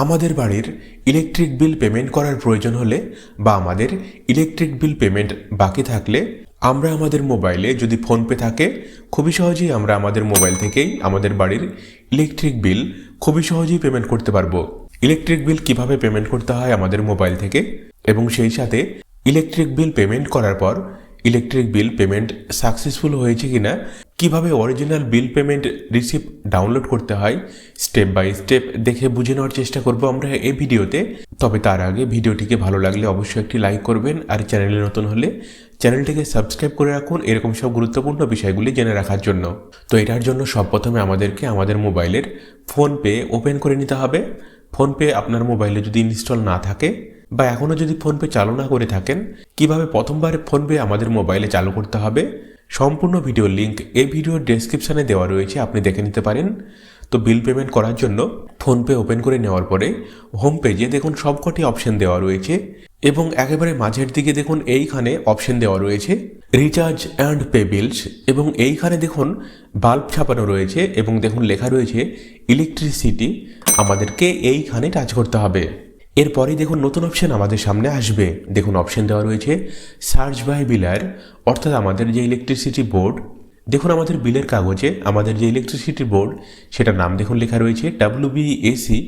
আমাদের বাড়ির electric bill payment করার প্রয়োজন হলে বা আমাদের ইলেকট্রিক বিল পেমেন্ট বাকি থাকলে আমরা আমাদের মোবাইলে যদি ফোনপে থাকে, খুবই সহজেই আমরা আমাদের মোবাইল থেকেই আমাদের বাড়ির ইলেকট্রিক বিল খুবই সহজেই পেমেন্ট করতে পারব। ইলেকট্রিক বিল কীভাবে পেমেন্ট করতে হয় আমাদের মোবাইল থেকে? এবং সেই সাথে ইলেকট্রিক বিল পেমেন্ট করার পর ইলেকট্রিক বিল পেমেন্ট সাকসেসফুল হয়েছে কিনা, কীভাবে original bill payment receipt download করতে হয় স্টেপ বাই স্টেপ দেখে বুঝে নেওয়ার চেষ্টা করব আমরা এই ভিডিওতে। তবে তার আগে ভিডিওটিকে ভালো লাগলে অবশ্যই একটি লাইক করবেন আর চ্যানেলে নতুন হলে চ্যানেলটিকে সাবস্ক্রাইব করে রাখুন এরকম সব গুরুত্বপূর্ণ বিষয়গুলি জেনে রাখার জন্য। তো এটার জন্য সব প্রথমে আমাদেরকে আমাদের মোবাইলের ফোনপে ওপেন করে নিতে হবে। ফোনপে আপনার মোবাইলে যদি ইনস্টল না থাকে বা এখনও যদি ফোনপে চালু না করে থাকেন, কীভাবে প্রথমবার ফোনপে আমাদের মোবাইলে চালু করতে হবে? সম্পূর্ণ ভিডিও লিঙ্ক এই ভিডিওর ডেসক্রিপশানে দেওয়া রয়েছে, আপনি দেখে নিতে পারেন। তো বিল পেমেন্ট করার জন্য ফোনপে ওপেন করে নেওয়ার পরে হোম পেজে দেখুন সবকটি অপশন দেওয়া রয়েছে এবং একেবারে মাঝের দিকে দেখুন এইখানে অপশন দেওয়া রয়েছে রিচার্জ অ্যান্ড পে বিলস এবং এইখানে দেখুন বাল্ব ছাপানো রয়েছে এবং দেখুন লেখা রয়েছে ইলেকট্রিসিটি আমাদেরকে এইখানে টাচ করতে হবে। এরপরেই দেখুন নতুন অপশন আমাদের সামনে আসবে। দেখুন অপশন দেওয়া রয়েছে সার্চ বাই বিলার অর্থাৎ আমাদের যে ইলেকট্রিসিটি বোর্ড দেখুন আমাদের বিলের কাগজে আমাদের যে ইলেকট্রিসিটি বোর্ড সেটার নাম দেখুন লেখা রয়েছে ডাব্লিউবিএসি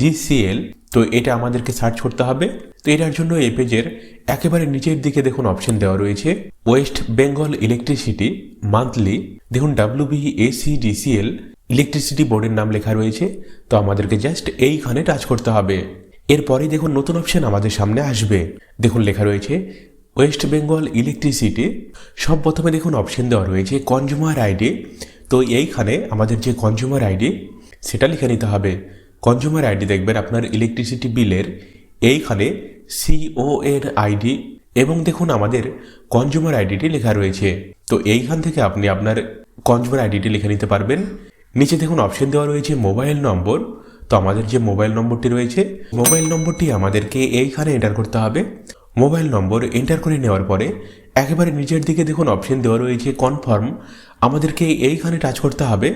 ডিসিএল তো এটা আমাদেরকে সার্চ করতে হবে। তো এটার জন্য এই পেজের একেবারে নিচের দিকে দেখুন অপশন দেওয়া রয়েছে ওয়েস্ট বেঙ্গল ইলেকট্রিসিটি মান্থলি দেখুন ডাব্লিউবিএসি ডিসিএল ইলেকট্রিসিটি বোর্ডের নাম লেখা রয়েছে। তো আমাদেরকে জাস্ট এইখানে টাচ করতে হবে। এরপরে দেখুন নতুন অপশন আমাদের সামনে আসবে। দেখুন লেখা রয়েছে ওয়েস্ট বেঙ্গল ইলেকট্রিসিটি সব প্রথমে দেখুন অপশন দেওয়া রয়েছে কনজিউমার আইডি তো এইখানে আমাদের যে কনজিউমার আইডি সেটা লিখে নিতে হবে। কনজিউমার আইডি দেখবেন আপনার ইলেকট্রিসিটি বিলের এইখানে সিও এর আইডি এবং দেখুন আমাদের কনজিউমার আইডিটি লেখা রয়েছে। তো এইখান থেকে আপনি আপনার কনজিউমার আইডিটি লিখে নিতে পারবেন। নিচে দেখুন অপশন দেওয়া রয়েছে মোবাইল নম্বর তো আমাদের যে মোবাইল নম্বরটি রয়েছে, মোবাইল নম্বরটি আমাদেরকে এইখানে এন্টার করতে হবে। মোবাইল নম্বর এন্টার করে নেওয়ার পরে একেবারে নিচের দিকে দেখুন অপশন দেওয়া রয়েছে কনফার্ম আমাদেরকে এইখানে টাচ করতে হবে।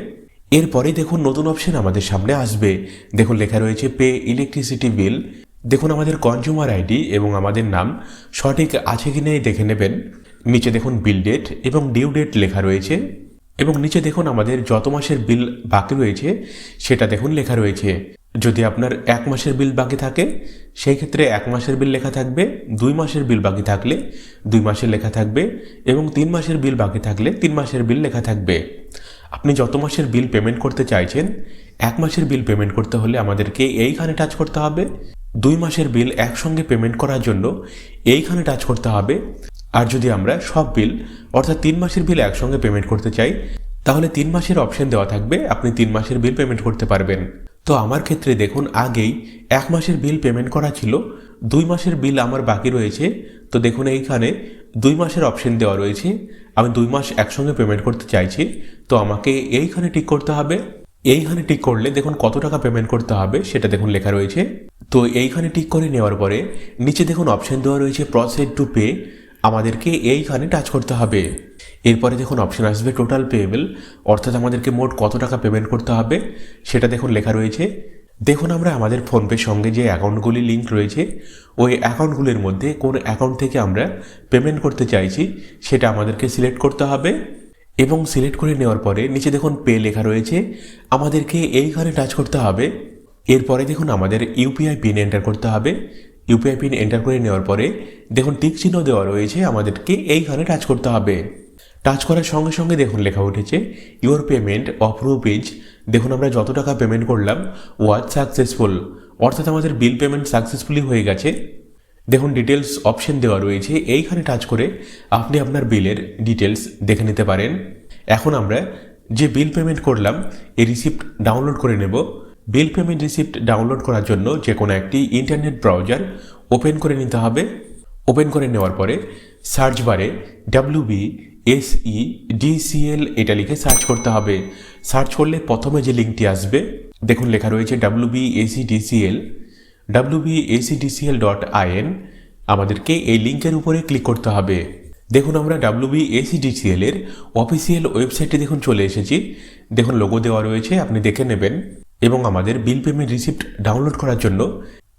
এরপরে দেখুন নতুন অপশন আমাদের সামনে আসবে। দেখুন লেখা রয়েছে পে ইলেকট্রিসিটি বিল দেখুন আমাদের কনজিউমার আইডি এবং আমাদের নাম সঠিক আছে কি নেই দেখে নেবেন। নিচে দেখুন বিল ডেট এবং ডিউ ডেট লেখা রয়েছে। এবং নিচে দেখুন আমাদের যত মাসের বিল বাকি রয়েছে, সেটা দেখুন লেখা রয়েছে। যদি আপনার এক মাসের বিল বাকি থাকে, সেই ক্ষেত্রে এক মাসের বিল লেখা থাকবে, দুই মাসের বিল বাকি থাকলে দুই মাসের লেখা থাকবে, এবং তিন মাসের বিল বাকি থাকলে তিন মাসের বিল লেখা থাকবে। আপনি যত মাসের বিল পেমেন্ট করতে চাইছেন, এক মাসের বিল পেমেন্ট করতে হলে আমাদেরকে এইখানে টাচ করতে হবে। দুই মাসের বিল একসঙ্গে পেমেন্ট করার জন্য এইখানে টাচ করতে হবে। আর যদি আমরা সব বিল, অর্থাৎ তিন মাসের বিল একসঙ্গে পেমেন্ট করতে চাই, তাহলে তিন মাসের অপশন দেওয়া থাকবে, আপনি তিন মাসের বিল পেমেন্ট করতে পারবেন। তো আমার ক্ষেত্রে দেখুন, আগেই এক মাসের বিল পেমেন্ট করা ছিল, দুই মাসের বিল আমার বাকি রয়েছে, তো দেখুন এইখানে দুই মাসের অপশন দেওয়া রয়েছে, আমি দুই মাস একসঙ্গে পেমেন্ট করতে চাইছি, তো আমাকে এইখানে টিক করতে হবে, এইখানে টিক করলে দেখুন কত টাকা পেমেন্ট করতে হবে, সেটা দেখুন লেখা রয়েছে। তো এইখানে টিক করে নেওয়ার পরে, নিচে দেখুন অপশন দেওয়া রয়েছে প্রসেড টু পে আমাদেরকে এইখানে টাচ করতে হবে। এরপরে দেখুন অপশন আসবে টোটাল পেয়েবল অর্থাৎ আমাদেরকে মোট কত টাকা পেমেন্ট করতে হবে, সেটা দেখুন লেখা রয়েছে। দেখুন আমরা আমাদের ফোনপের সঙ্গে যে অ্যাকাউন্টগুলি লিঙ্ক রয়েছে, ওই অ্যাকাউন্টগুলির মধ্যে কোন অ্যাকাউন্ট থেকে আমরা পেমেন্ট করতে চাইছি, সেটা আমাদেরকে সিলেক্ট করতে হবে। এবং সিলেক্ট করে নেওয়ার পরে নিচে দেখুন পে লেখা রয়েছে, আমাদেরকে এইখানে টাচ করতে হবে। এরপরে দেখুন আমাদের ইউপিআই পিন এন্টার করতে হবে। ইউপিআই পিন এন্টার করে নেওয়ার পরে দেখুন টিক চিহ্ন দেওয়া রয়েছে, আমাদেরকে এইখানে টাচ করতে হবে। টাচ করার সঙ্গে সঙ্গে দেখুন লেখা উঠেছে ইউর পেমেন্ট অফ রুপিজ দেখুন আমরা যত টাকা পেমেন্ট করলাম ওয়াজ সাকসেসফুল অর্থাৎ আমাদের বিল পেমেন্ট সাকসেসফুলি হয়ে গেছে। দেখুন ডিটেলস অপশন দেওয়া রয়েছে, এইখানে টাচ করে আপনি আপনার বিলের ডিটেলস দেখে নিতে পারেন। এখন আমরা যে বিল পেমেন্ট করলাম, এই রিসিপ্ট ডাউনলোড করে নেব। বিল পেমেন্ট রিসিপ্ট ডাউনলোড করার জন্য যে কোনো একটি ইন্টারনেট ব্রাউজার ওপেন করে নিতে হবে। ওপেন করে নেওয়ার পরে সার্চ বারে ডাব্লিউবি এসই ডিসিএল এটা লিখে সার্চ করতে হবে। সার্চ করলে প্রথমে যে লিঙ্কটি আসবে, দেখুন লেখা রয়েছে W B AC DCL WB AC DCL dot IN আমাদেরকে এই লিঙ্কের উপরে ক্লিক করতে হবে। দেখুন আমরা ডাব্লিউবি এসি ডিসিএল এর অফিসিয়াল ওয়েবসাইটে দেখুন চলে এসেছি। দেখুন লোগো দেওয়া রয়েছে, আপনি দেখে নেবেন। এবং আমাদের বিল পেমেন্ট রিসিপ্ট ডাউনলোড করার জন্য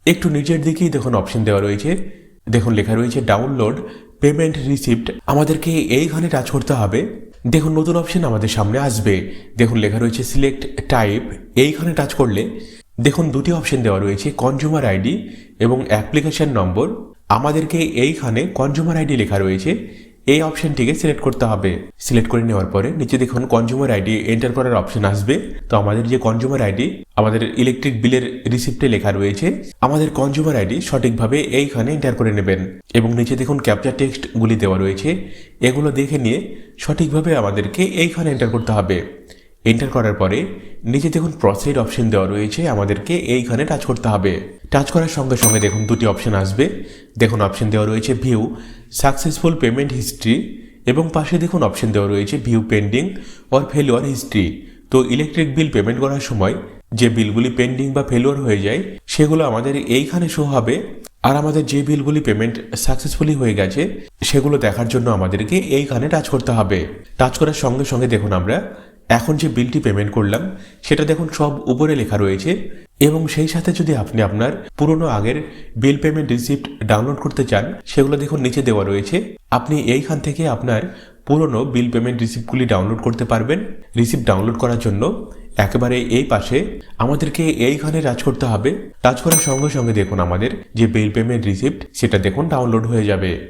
একটু নিচের দিকেই দেখুন অপশন দেওয়া রয়েছে। দেখুন, লেখা রয়েছে ডাউনলোড পেমেন্ট রিসিপ্ট। আমাদেরকে এইখানে টাচ করতে হবে। দেখুন, নতুন অপশন আমাদের সামনে আসবে। দেখুন, লেখা রয়েছে সিলেক্ট টাইপ এইখানে টাচ করলে দেখুন, দুটি অপশন দেওয়া রয়েছে কনজিউমার আইডি এবং অ্যাপ্লিকেশন নম্বর আমাদেরকে এইখানে কনজিউমার আইডি লেখা রয়েছে। এই অপশনটিকে সিলেক্ট করতে হবে। সিলেক্ট করে নেওয়ার পরে নিচে দেখুন কনজিউমার আইডি এন্টার করার অপশন আসবে। তো আমাদের যে কনজিউমার আইডি আমাদের ইলেকট্রিক বিলের রিসিপ্টে লেখা রয়েছে। আমাদের কনজিউমার আইডি সঠিকভাবে এইখানে এন্টার করে নেবেন এবং নিচে দেখুন ক্যাপচার টেক্সটগুলি দেওয়া রয়েছে। এগুলো দেখে নিয়ে সঠিকভাবে আমাদেরকে এইখানে এন্টার করতে হবে। এন্টার করার পরে নিচে দেখুন প্রসিড অপশন দেওয়া রয়েছে, আমাদেরকে এইখানে টাচ করতে হবে। টাচ করার সঙ্গে সঙ্গে দেখুন দুটি অপশন আসবে। দেখুন অপশন দেওয়া রয়েছে ভিউ সাকসেসফুল পেমেন্ট হিস্ট্রি এবং পাশে দেখুন অপশন দেওয়া রয়েছে view pending or failure history তো ইলেকট্রিক বিল পেমেন্ট করার সময় যে বিলগুলি পেন্ডিং বা ফেলোয়ার হয়ে যায়, সেগুলো আমাদের এইখানে শো হবে। আর আমাদের যে বিলগুলি পেমেন্ট সাকসেসফুলি হয়ে গেছে, সেগুলো দেখার জন্য আমাদেরকে এইখানে টাচ করতে হবে। টাচ করার সঙ্গে সঙ্গে দেখুন আমরা এখন যে বিলটি পেমেন্ট করলাম, সেটা দেখুন সব উপরে লেখা রয়েছে এবং সেই সাথে যদি আপনি আপনার পুরনো আগের বিল পেমেন্ট রিসিপ্ট ডাউনলোড করতে চান, সেগুলো দেখুন নিচে দেওয়া রয়েছে। আপনি এইখান থেকে আপনার পুরনো বিল পেমেন্ট রিসিপ্টগুলি ডাউনলোড করতে পারবেন। রিসিপ্ট ডাউনলোড করার জন্য একেবারে এই পাশে আমাদেরকে এইখানে টাচ করতে হবে। টাচ করার সঙ্গে সঙ্গে দেখুন আমাদের যে বিল পেমেন্ট রিসিপ্ট সেটা দেখুন ডাউনলোড হয়ে যাবে।